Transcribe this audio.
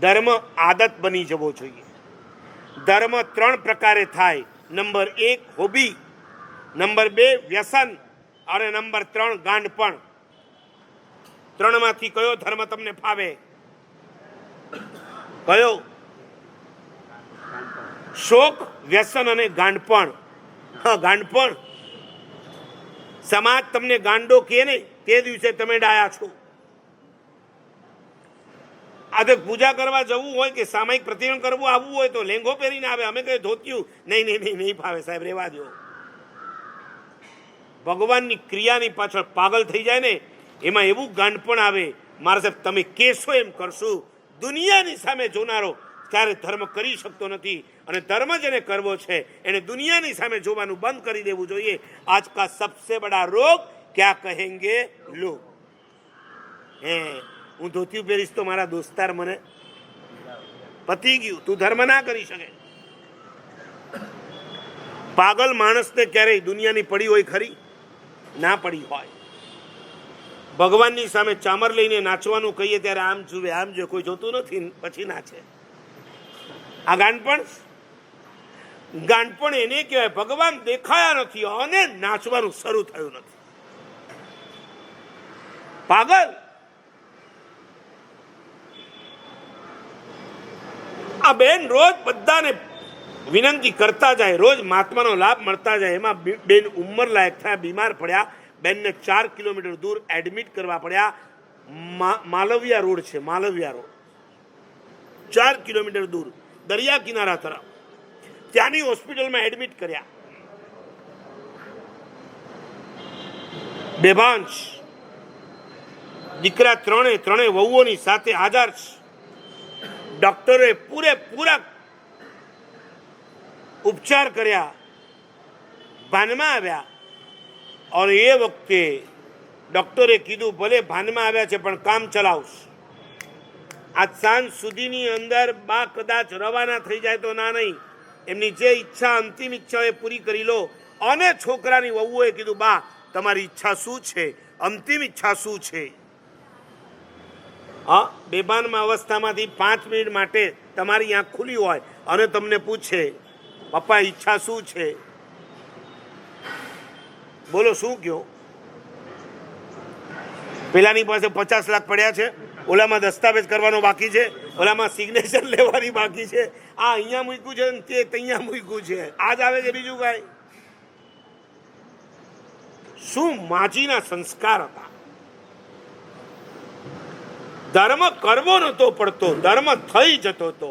ધર્મ આદત બની જવો જોઈએ. ધર્મ ત્રણ પ્રકારે થાય. નંબર એક, હોબી. નંબર બે, વ્યસન. અને નંબર ત્રણ, ગાંડપણ. ત્રણમાંથી કયો ધર્મ તમને ફાવે? કયો? શોક, વ્યસન અને ગાંડપણ. હા, ગાંડપણ. સમાજ તમને ગાંડો કહે ને, તે દિવસે તમે ડાયા છો. આજે પૂજા કરવા જવું હોય કે સામાયિક પ્રતિરણ કરવું, આવવું હોય તો લેંઘો પહેરીને આવે. અમે કહીએ, ધોત્યું. નહીં નહીં નહીં નહીં ફાવે સાહેબ, રેવા દો ભગવાનની ક્રિયાની પાછળ પાગલ થઈ જાય ને, એમાં એવું ગાંડપણ આવે, મારા સાહેબ, તમે કેશો એમ કરશું? દુનિયાની સામે જોનારો ક્યારે ધર્મ કરી શકતો નથી અને ધર્મ જેને કરવો છે, એને દુનિયાની સામે જોવાનું બંધ કરી દેવું જોઈએ. આજ કા સબસે બડા રોગ ક્યાં કહેંગે? લોગ હે. હું ધોતિયું પહેરીશ તો મારા દોસ્તાર મને પતી ગયું. તું ધર્મ ના કરી શકે. પાગલ માણસને ક્યારેય દુનિયાની પડી હોય ખરી? ના પડી હોય. ભગવાનની સામે ચામર લઈને નાચવાનું કહીએ ત્યારે આમ જુએ આમ જુએ, કોઈ જોતું નથી, પછી નાચે. આ ગાંડપણ ગાનપણ એને કહેવાય. ભગવાન દેખાયા નથી અને નાચવાનું શરૂ થયું નથી. પાગલ? આ બેન રોજ બધાને વિનંતી કરતા જાય, રોજ મહાત્માનો લાભ મળતા જાય. એમાં બેન ઉંમર લાયક થયા, બીમાર પડ્યા. બેનને ચાર કિલોમીટર દૂર એડમિટ કરવા પડ્યા. માલવિયા રોડ છે, માલવિયા રોડ. ચાર કિલોમીટર દૂર, દરિયા કિનારા તરફ. ત્યાંની હોસ્પિટલમાં એડમિટ કર્યા. બેભાંશ દીકરા ત્રણે ત્રણે વહુઓની સાથે હાજર છે. ડોક્ટરોએ પૂરેપૂરા ઉપચાર કર્યા, ભાનમાં આવ્યા. અને એ વખતે ડૉક્ટરે કીધું, ભલે ભાનમાં આવ્યા છે, પણ કામ ચલાવશ. આજ સાંજ સુધીની અંદર બા કદાચ રવાના થઈ જાય તો ના નહીં. એમની જે ઈચ્છા અંતિમ ઈચ્છા એ પૂરી કરી લો. અને છોકરાની વહુએ કીધું, બા, તમારી ઈચ્છા શું છે? અંતિમ ઈચ્છા શું છે? હા, બેભાનમાં અવસ્થામાંથી પાંચ મિનિટ માટે તમારી આંખ ખુલી હોય અને તમને પૂછે, પપ્પા, ઈચ્છા શું છે? બોલો, શું કયો પેલાની પાસે પચાસ લાખ પડ્યા છે, ઓલામાં દસ્તાવેજ કરવાનો બાકી છે, ઓલામાં સિગ્નેચર લેવાની બાકી છે. આ અહીંયા મૂક્યું છે ને તે ત્યાં મૂક્યું છે. આજ આવે છે બીજું કાંઈ? શું માજીના સંસ્કાર હતા? ધર્મ કરવો નતો પડતો ધર્મ થઈ જતો હતો